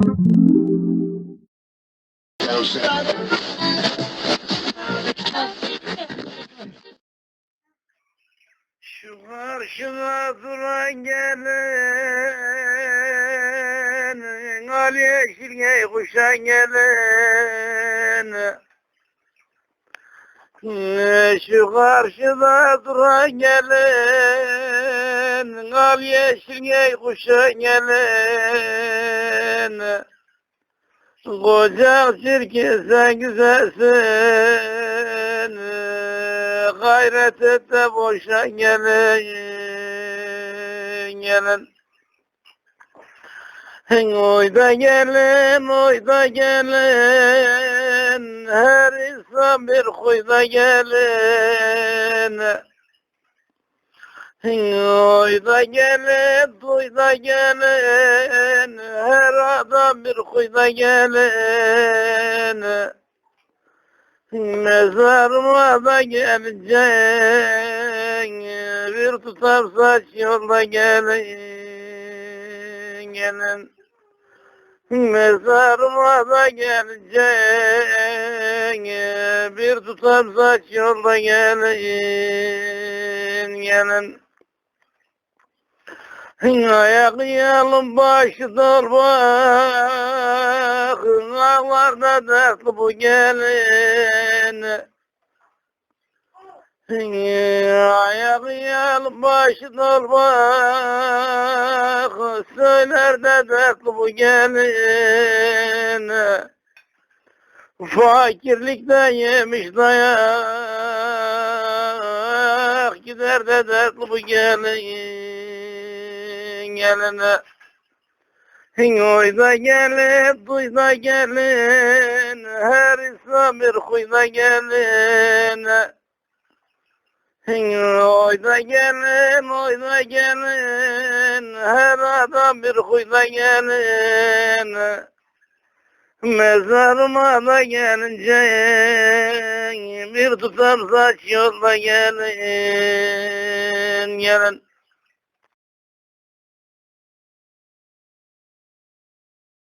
Şu karşına duran gelen Ali yeşilgey kuşan gelen. Şu karşıda duran gelen Al yeşilgey kuşan gelen Koca çirkin sen güzelsin Gayret et de boşa gelin Gelin Oy da gelin, oy da gelin. Her insan bir huyda gelin Oy da gelin, duy da gelin Her adam bir huyda gelin Mezarıma da geleceksin Bir tutar saç yolda gelin Gelin Mezarıma da geleceksin Bir tutar saç yolda gelin Gelin Ayak yalın başı torbak Ağlarda dertli bu gelin. Ayak yalın başı torbak Söyler de dertli bu gelin. Fakirlikten yemiş dayak. Gider de dertli bu gelin Geline Oy da gelin, duy da gelin Her insan bir huyda gelin Oy da gelin, oy da gelin Her adam bir huyda gelin Mezarıma da gelince bir tutam saç yolda gelin gelin